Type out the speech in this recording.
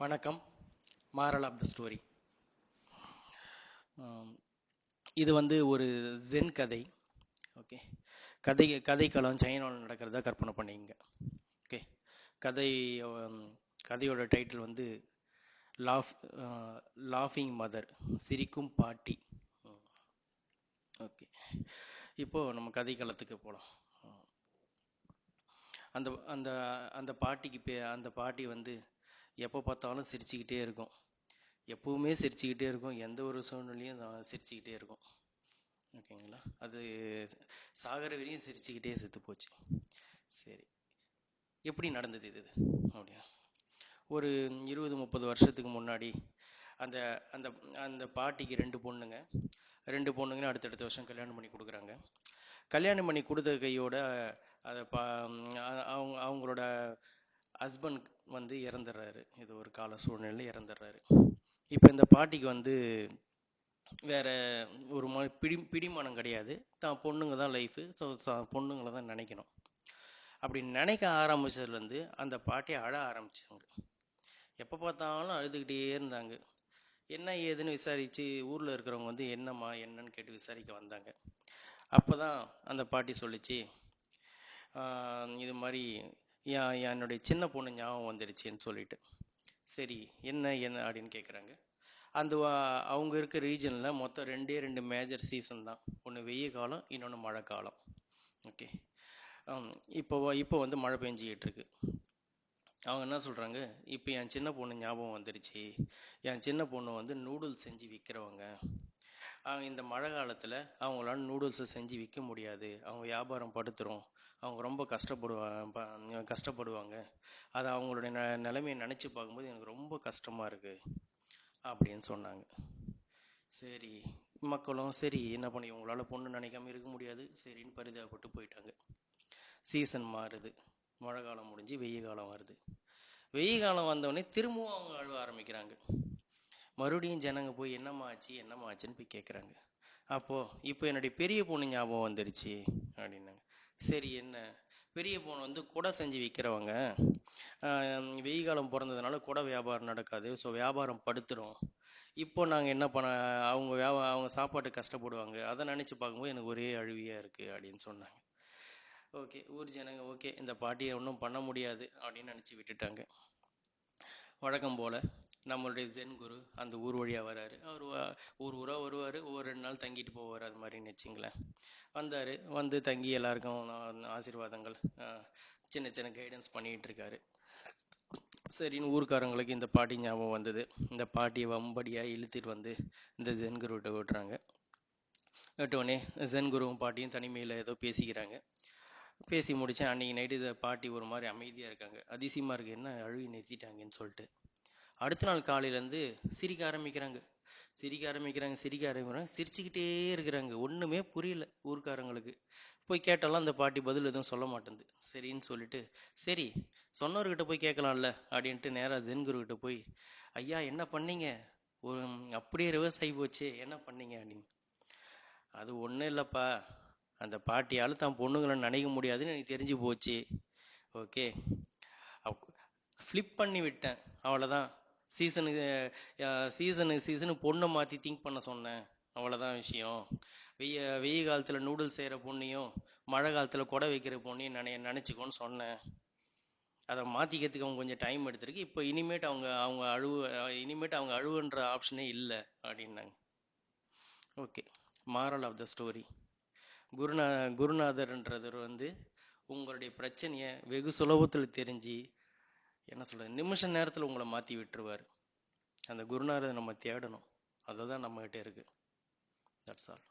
வணக்கம். Moral of the story இது வந்து ஒரு ஜென் கதை. ஓகே கதை கதைக்களம் சைனாவில் நடக்கிறதா கற்பனை பண்ணிங்க ஓகே கதை கதையோட டைட்டில் வந்து லாஃப் லாஃபிங் மதர் சிரிக்கும் பாட்டி. ஓகே இப்போது நம்ம கதைக்களத்துக்கு போகலாம் அந்த அந்த அந்த பாட்டிக்கு பே அந்த பாட்டி வந்து எப்போ பார்த்தாலும் சிரிச்சுக்கிட்டே இருக்கும். எப்போவுமே சிரிச்சுக்கிட்டே இருக்கும். எந்த ஒரு சூழ்நிலையும் நான் சிரிச்சுக்கிட்டே இருக்கும். ஓகேங்களா? அது சாகர வரையும் சிரிச்சுக்கிட்டே செத்து போச்சு. சரி. எப்படி நடந்தது இது? அப்படியா? ஒரு இருபது முப்பது வருஷத்துக்கு முன்னாடி அந்த அந்த அந்த பாட்டிக்கு ரெண்டு பொண்ணுங்க. ரெண்டு பொண்ணுங்க அடுத்தடுத்த வருஷம் கல்யாணம் பண்ணி கொடுக்குறாங்க. கல்யாணம் பண்ணி கொடுத்த கையோட அதை பா அவங்க அவங்களோட ஹஸ்பண்ட் வந்து இறந்துடுறாரு. இது ஒரு கால சூழ்நிலையில் இறந்துடுறாரு. இப்போ இந்த பாட்டிக்கு வந்து வேற ஒரு மாதிரி பிடி பிடிமானம் கிடையாது. தான் பொண்ணுங்க தான் லைஃபு ஸோ பொண்ணுங்களை தான் நினைக்கணும். அப்படி நினைக்க ஆரம்பிச்சதுலேருந்து அந்த பாட்டி அழ ஆரம்பிச்சாங்க. எப்போ பார்த்தாலும் அழுதுகிட்டே இருந்தாங்க. என்ன ஏதுன்னு விசாரித்து ஊரில் இருக்கிறவங்க வந்து என்னம்மா என்னன்னு கேட்டு விசாரிக்க வந்தாங்க. அப்போ தான் அந்த பாட்டி சொல்லிச்சு இது மாதிரி என்னுடைய சின்ன பொண்ணு ஞாபகம் வந்துடுச்சுன்னு சொல்லிட்டு. சரி என்ன என்ன அப்படின்னு கேட்குறாங்க அந்த வா- அவங்க இருக்க ரீஜனில் மொத்தம் ரெண்டே ரெண்டு மேஜர் சீசன் தான். ஒன்று வெய்ய காலம் இன்னொன்று மழை காலம். ஓகே இப்போ இப்போ வந்து மழை பெஞ்சிக்கிட்டு இருக்கு. அவங்க என்ன சொல்கிறாங்க இப்போ என் சின்ன பொண்ணு ஞாபகம் வந்துடுச்சு. என் சின்ன பொண்ணு வந்து நூடுல்ஸ் செஞ்சு விற்கிறவங்க அவங்க இந்த மழை காலத்தில் அவங்களால நூடுல்ஸை செஞ்சு விற்க முடியாது. அவங்க வியாபாரம் படுத்துரும். அவங்க ரொம்ப கஷ்டப்படுவாங்க கஷ்டப்படுவாங்க. அது அவங்களுடைய ந நிலைமையை நினச்சி பார்க்கும்போது எனக்கு ரொம்ப கஷ்டமாக இருக்குது அப்படின்னு சொன்னாங்க. சரி மக்களும் சரி என்ன பண்ணி உங்களால் பொண்ணு நினைக்காம இருக்க முடியாது சரின்னு பரிதாபப்பட்டு போயிட்டாங்க. சீசன் மாறுது மழை காலம் முடிஞ்சு வெய்ய காலம் வருது. வெய்ய காலம் வந்தோடனே திரும்பவும் அவங்க அழுவ ஆரம்பிக்கிறாங்க. மறுபடியும் ஜனங்க போய் என்னம்மா ஆச்சு என்னம்மா ஆச்சுன்னு போய் கேட்குறாங்க அப்போது இப்போ என்னுடைய பெரிய பொண்ணு ஞாபகம் வந்துடுச்சு அப்படின்னாங்க. சரி என்ன? பெரிய பொண்ணு வந்து குடை செஞ்சு விற்கிறவங்க வெயில் காலம் பிறந்ததுனால குடை வியாபாரம் நடக்காது. ஸோ வியாபாரம் படுத்துரும். இப்போ நாங்கள் என்ன பண்ண அவங்க வியாபா அவங்க சாப்பாட்டு கஷ்டப்படுவாங்க. அதை நினச்சி பார்க்கும்போது எனக்கு ஒரே அழுவியாக இருக்குது அப்படின்னு சொன்னாங்க. ஓகே ஊர் ஜனங்க ஓகே இந்த பாட்டியை ஒன்றும் பண்ண முடியாது அப்படின்னு நினச்சி விட்டுட்டாங்க. வழக்கம் போல். நம்மளுடைய ஜென் குரு அந்த ஊர் வழியாக வராரு. அவர் ஊர் ஊராக வருவார். ஒரு ரெண்டு நாள் தங்கிட்டு போவார். அது மாதிரின்னு வச்சிங்களேன். வந்தார். வந்து தங்கி எல்லாருக்கும் ஆசீர்வாதங்கள் சின்ன சின்ன கைடன்ஸ் பண்ணிகிட்டு இருக்காரு. சரின்னு ஊர்க்காரங்களுக்கு இந்த பாட்டி ஞாபகம் வந்தது. இந்த பாட்டியை வம்படியாக இழுத்துட்டு வந்து இந்த ஜென் குருவிட்ட விட்டுறாங்க. விட்டோடனே ஜென் குருவும் பாட்டியும் தனிமையில் ஏதோ பேசிக்கிறாங்க. பேசி முடித்தேன் அன்றைக்கி நைட்டு இதை பாட்டி ஒரு மாதிரி அமைதியாக இருக்காங்க. அதிசயமாக இருக்குது என்ன அழுவி நிறுத்திட்டாங்கன்னு சொல்லிட்டு. அடுத்த நாள் காலையிலேருந்து சிரிக்க ஆரம்பிக்கிறாங்க. சிரிக்க ஆரம்பிக்கிறாங்க சிரிக்க ஆரம்பிக்கிறாங்க. சிரிச்சுக்கிட்டே இருக்கிறாங்க. ஒன்றுமே புரியல ஊர்க்காரங்களுக்கு. போய் கேட்டாலும் அந்த பாட்டி பதில் எதுவும் சொல்ல மாட்டேங்குது. சரின்னு சொல்லிட்டு சரி சொன்னவர்கிட்ட போய் கேட்கலாம்ல அப்படின்ட்டு நேராக ஜென்குருக்கிட்ட போய் ஐயா என்ன பண்ணீங்க? ஒரு அப்படியே ரிவர்ஸ் ஆகி போச்சு என்ன பண்ணீங்க? அப்படின்னு. அது ஒன்றும் இல்லைப்பா. அந்த பாட்டியால் தான் பொண்ணுங்களை நினைக்க முடியாதுன்னு எனக்கு தெரிஞ்சு போச்சு. ஓகே. ஃப்ளிப் பண்ணி விட்டேன். அவ்வளோதான் சீசனுக்கு சீசனுக்கு சீசனு பொண்ணை மாற்றி திங்க் பண்ண சொன்னேன். அவ்வளோதான் விஷயம். வெய்ய வெய்ய காலத்தில் நூடுல்ஸ் செய்கிற பொண்ணையும் மழை காலத்தில் குடை வைக்கிற பொண்ணையும் நினை நினச்சிக்கோன்னு சொன்னேன். அதை மாற்றிக்கிறதுக்கு அவங்க கொஞ்சம் டைம் எடுத்திருக்கு. இப்போ இனிமேட் அவங்க அவங்க அழுவு இனிமேட்டு அவங்க அழுவுன்ற ஆப்ஷனே இல்லை அப்படின்னாங்க. Okay moral of the story குருநா குருநாதர்ன்றவர் வந்து உங்களுடைய பிரச்சனையை வெகு சுலபத்தில் தெரிஞ்சு என்ன சொல்கிறது நிமிஷ நேரத்தில் உங்களை மாற்றி விட்டுருவார். அந்த குருநாதரை நம்ம தேடணும். அதுதான் நம்மகிட்ட இருக்குது தட்ஸ் ஆல்